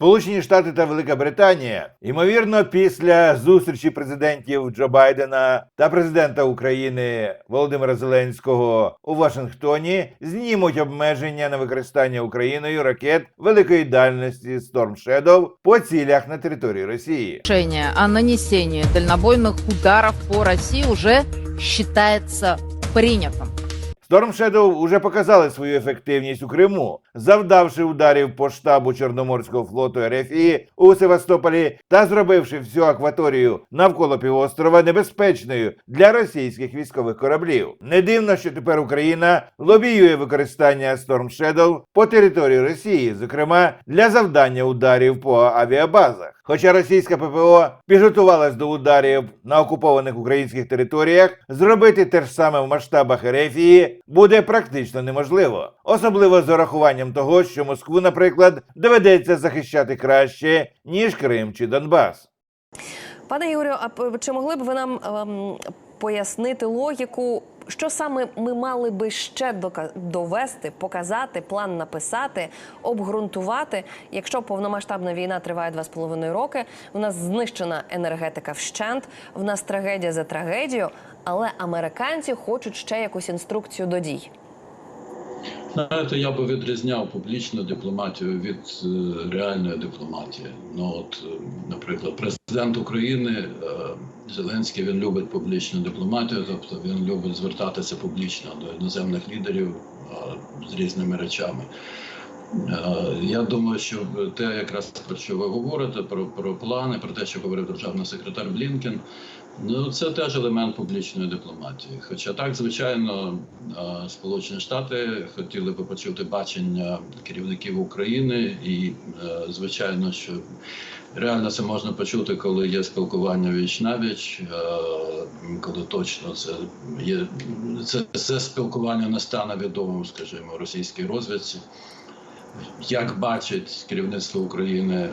Сполучені Штати та Велика Британія, ймовірно, після зустрічі президентів Джо Байдена та президента України Володимира Зеленського у Вашингтоні знімуть обмеження на використання Україною ракет великої дальності Storm Shadow по цілях на території Росії. О нанесении дальнобойных ударов по России уже считается принятым. Storm Shadow уже показали свою ефективність у Криму, завдавши ударів по штабу Чорноморського флоту РФІ у Севастополі та зробивши всю акваторію навколо півострова небезпечною для російських військових кораблів. Не дивно, що тепер Україна лобіює використання Storm Shadow по території Росії, зокрема для завдання ударів по авіабазах. Хоча російська ППО підготувалась до ударів на окупованих українських територіях, зробити те ж саме в масштабах Ерефії буде практично неможливо, особливо з урахуванням того, що Москву, наприклад, доведеться захищати краще ніж Крим чи Донбас. Пане Ігорю, а чи могли б ви нам ем, пояснити логіку, що саме ми мали би ще довести, показати, план написати, обґрунтувати, якщо повномасштабна війна триває два з половиною роки, в нас знищена енергетика вщент, в нас трагедія за трагедією, але американці хочуть ще якусь інструкцію до дій. Знаєте, я би відрізняв публічну дипломатію від е, реальної дипломатії. Ну от, е, наприклад, президент України е, Зеленський він любить публічну дипломатію, тобто він любить звертатися публічно до іноземних лідерів з різними речами. Е, Я думаю, що те, якраз про що ви говорите, про, про плани, про те, що говорив державний секретар Блінкен, ну це теж елемент публічної дипломатії. Хоча так, звичайно, е, Сполучені Штати хотіли би почути бачення керівників України, і е, звичайно, що реально це можна почути, коли є спілкування віч навіч, коли точно це є це, це спілкування не стане відомим, скажімо, російській розвідці. Як бачить керівництво України, е,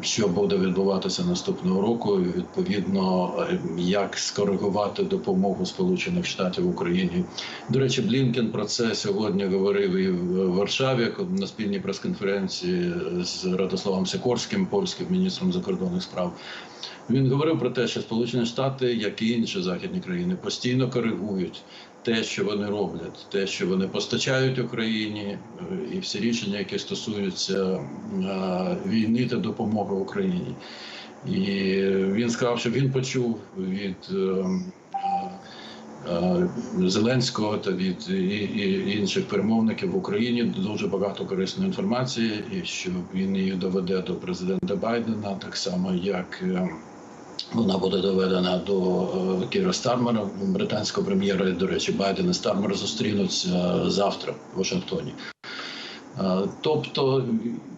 що буде відбуватися наступного року, і відповідно, е, як скоригувати допомогу Сполучених Штатів Україні. До речі, Блінкен про це сьогодні говорив і в Варшаві на спільній прес-конференції з Радославом Сикорським, польським міністром закордонних справ. Він говорив про те, що Сполучені Штати, як і інші західні країни, постійно коригують те, що вони роблять, те, що вони постачають Україні, е, і всі рішення, які стосуються е, війни та допомоги Україні. І він сказав, що він почув від е, Зеленського та від інших перемовників в Україні дуже багато корисної інформації, і що він її доведе до президента Байдена, так само як. Е, вона буде доведена до е, Кіра Стармера, британського прем'єра. До речі, Байден і Стармер зустрінуться завтра в Вашингтоні. Е, Тобто,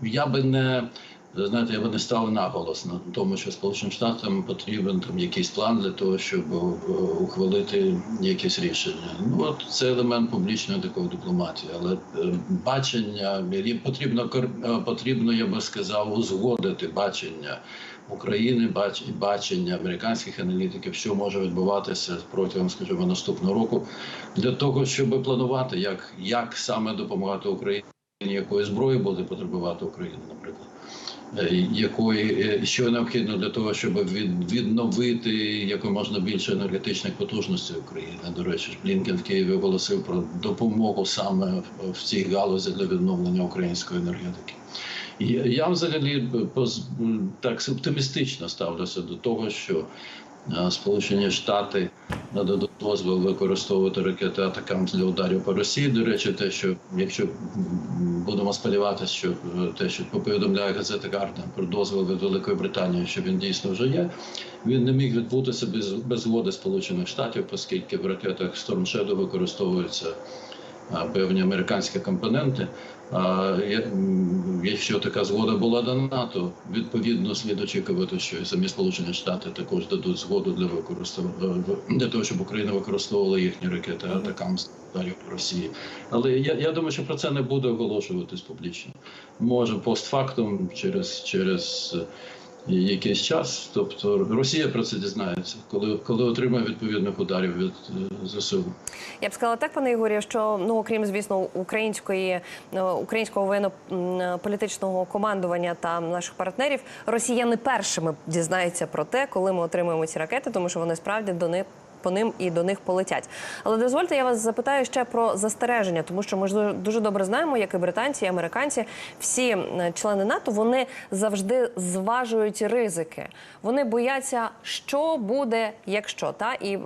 я би не знаєте, я би не став наголос на тому, що Сполученим Штатам потрібен там якийсь план для того, щоб е, ухвалити якісь рішення. Ну от це елемент публічної такої дипломатії, але е, бачення потрібно е, потрібно, я би сказав, узгодити бачення. України бач бачення американських аналітиків, що може відбуватися протягом, скажімо, наступного року, для того, щоб планувати, як, як саме допомагати Україні, якої зброї буде потребувати Україна, наприклад. Е, Якої е, що необхідно для того, щоб від, відновити якомога більше енергетичних потужностей України? До речі, Блінкен в Києві оголосив про допомогу саме в- цій галузі для відновлення української енергетики. Я взагалі так оптимістично ставлюся до того, що е, Сполучені Штати нададуть дозвіл використовувати ракети атакам для ударів по Росії. До речі, те, що якщо будемо сподіватися, що е, те, що повідомляє газета Гарден про дозвіл від Великої Британії, що він дійсно вже є, він не міг відбутися без, без згоди Сполучених Штатів, оскільки в ракетах Storm Shadow використовуються певні американські компоненти. Якщо така згода була дана, то відповідно слід очікувати, що і самі Сполучені Штати також дадуть згоду для використання для того, щоб Україна використовувала їхні ракети атакам з по Росії. Але я, я думаю, що про це не буде оголошуватись публічно. Може, постфактум через через якийсь час. Тобто Росія про це дізнається, коли, коли отримає відповідних ударів від е, ЗСУ. Я б сказала так, пане Ігорі, що ну окрім звісно української е, українського воєнно-політичного командування та наших партнерів, росіяни першими дізнаються про те, коли ми отримуємо ці ракети, тому що вони справді до них. По ним і до них полетять. Але дозвольте, я вас запитаю ще про застереження, тому що ми ж дуже- добре знаємо, як і британці, і американці, всі члени НАТО вони завжди зважують ризики. Вони бояться, що буде, якщо та і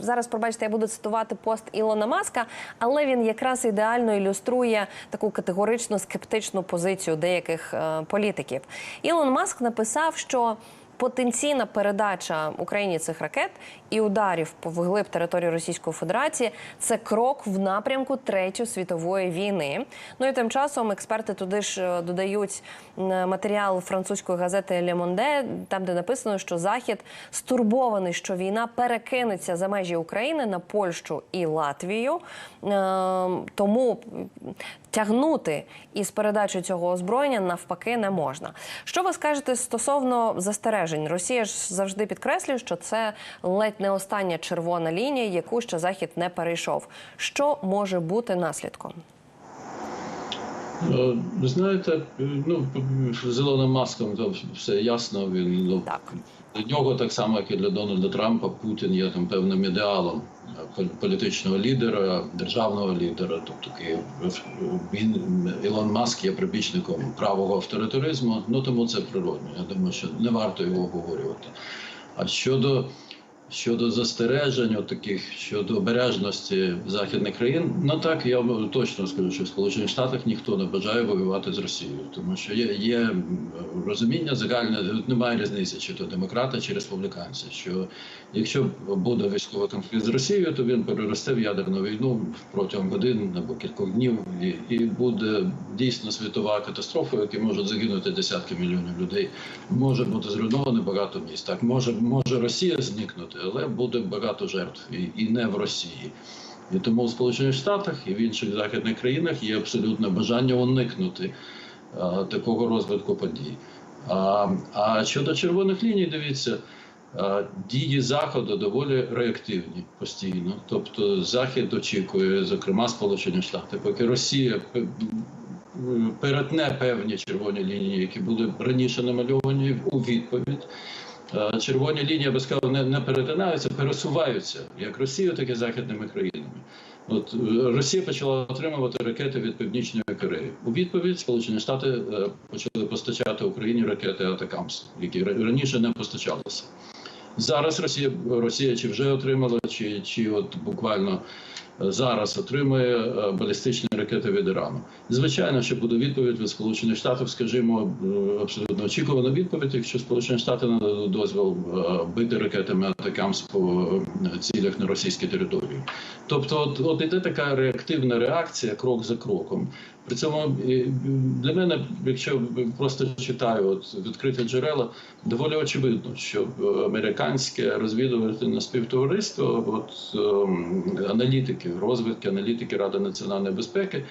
зараз пробачте, я буду цитувати пост Ілона Маска, але він якраз ідеально ілюструє таку категоричну скептичну позицію деяких е, політиків. Ілон Маск написав, що потенційна передача Україні цих ракет і ударів по вглиб території Російської Федерації це крок в напрямку Третьої світової війни. Ну і тим часом експерти туди ж е, додають матеріал французької газети Le Monde, там де написано, що Захід стурбований, що війна перекинеться за межі України на Польщу і Латвію. Е, Тому тягнути із передачі цього озброєння навпаки не можна. Що ви скажете стосовно застережень? Росія ж завжди підкреслює, що це ледь не остання червона лінія, яку ще захід не перейшов. Що може бути наслідком? Е, Ви знаєте, е, ну з Ілоном Маском то все ясно. Він ну, Так. для нього так само, як і для Дональда Трампа, Путін є там певним ідеалом е, політичного лідера, державного лідера. Тобто він Ілон Маск є прибічником правого авторитаризму. Ну тому це природно. Я думаю, що не варто його обговорювати. А щодо Щодо застережень, таких щодо обережності західних країн, ну так я точно скажу, що в Сполучених Штатах ніхто не бажає воювати з Росією, тому що є, є розуміння загальне, немає різниці, чи то демократи, чи республіканці. Що якщо буде військовий конфлікт з Росією, то він переросте в ядерну війну протягом годин або кількох днів, і, і буде дійсно світова катастрофа, в якій можуть загинути десятки мільйонів людей. Може бути зруйновано багато міст. Так може, може Росія зникнути, але буде багато жертв і, не в Росії. І тому в Сполучених Штатах і в інших західних країнах є абсолютне бажання уникнути а, такого розвитку подій. А, а щодо червоних ліній, дивіться, а, дії заходу доволі реактивні постійно. Тобто Захід очікує, зокрема Сполучені Штати, поки Росія перетне певні червоні лінії, які були раніше намальовані у відповідь. Е, Червоні лінії, я би сказав, не, не перетинаються, пересуваються як Росією, так і західними країнами. От е, Росія почала отримувати ракети від Північної Кореї. У відповідь Сполучені Штати е, почали постачати Україні ракети Атакамс, які раніше не постачалися. Зараз Росія, Росія чи вже отримала, чи, чи от буквально зараз отримує е, балістичні ракети від Ірану. Звичайно, що буде відповідь від Сполучених Штатів, скажімо, е, абсолютно очікувана відповідь, якщо Сполучені Штати нададуть дозвіл е, бити ракетами Атакамс по е, цілях на російській території. Тобто, от, от іде така реактивна реакція крок за кроком. При цьому для мене, якщо просто читаю от відкриті джерела, доволі очевидно, що е, американське розвідувальне співтовариство, от ем, аналітики, розвідки, аналітики Ради національної безпеки.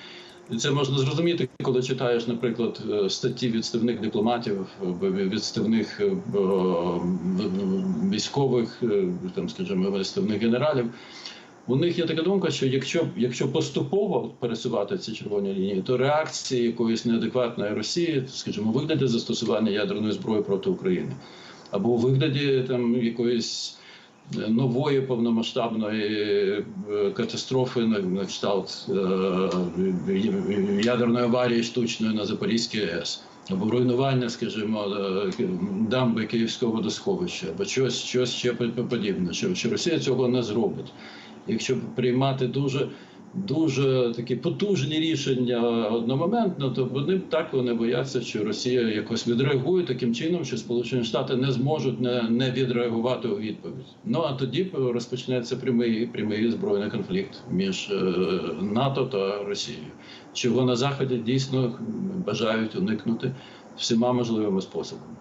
І це можна зрозуміти, коли читаєш, наприклад, е, статті відставних дипломатів, е, відставних е, військових, там, скажімо, відставних генералів. У них є така думка, що якщо, якщо поступово пересувати ці червоні лінії, то реакції якоїсь неадекватної Росії, скажімо, у вигляді застосування ядерної зброї проти України, або у вигляді там якоїсь нової повномасштабної е, катастрофи на, кшталт е, ядерної аварії штучної на Запорізькій АЕС. Або руйнування, скажімо, е, дамби Київського водосховища, або щось, щось ще подібне, що, що Росія цього не зробить якщо приймати дуже дуже такі потужні рішення одномоментно, то вони так вони бояться, що Росія якось відреагує таким чином, що Сполучені Штати не зможуть не, не відреагувати у відповідь. Ну а тоді розпочнеться прямий прямий збройний конфлікт між е, НАТО та Росією, чого на заході дійсно бажають уникнути всіма можливими способами.